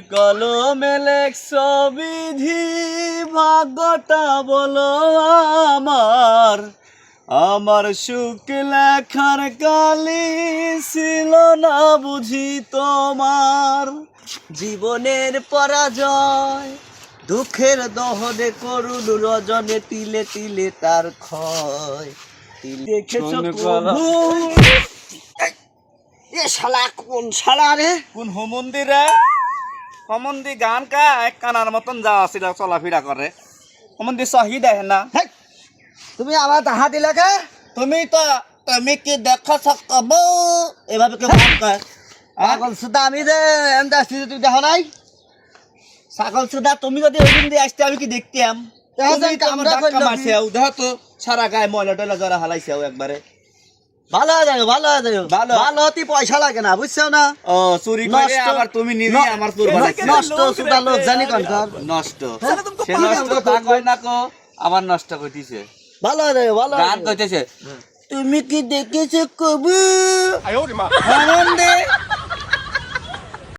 কলমে লেখছ বিধি ভাগ্যটা বলো আমার। আমার সুখ লেখার কালি ছিল না বুঝি তোমার। জীবনের পরাজয় দুঃখের দহনে করুণ রজনে তিলে তিলে তার ক্ষয়। এ শালা কোন শালা রে? কোন হোমন্দিরে? হোমন্দি গান কা এক কানার মতন যা আছিল চলাফেরা করে। হোমন্দি সহি দেয় না। তুমি আমার তাহা দিলে কে? তুমি তো তুমি কি দেখা সকাব? এভাবে কেউ কয় পাগল সুদা আমি যে এমন আসছি তুমি দেখো নাই? ছাগল সুদা তুমি যদি ওইদিন দিয়ে আসতে আমি কি দেখতাম? দেখা দেখো সারা গায়ে ময়লা টয়লা জরা হালাইছেও একবারে। ভালো হয়ে যাবে ভালো হয়ে যাবে। ভালো। ভালো হতে পয়সা লাগে না বুঝছ না? ও চুরি করে। আবার তুমি নিজে আমার চোর বানাইছো নষ্ট সুদা লোক জানি কোন নষ্ট। হ্যাঁ? সে নষ্ট তা কয় না কো আবার নষ্ট কইতিছে। ভালো হয়ে যাবে ভালো গান কইতেছে। তুমি কি দেখেছ কবু? আনন্দে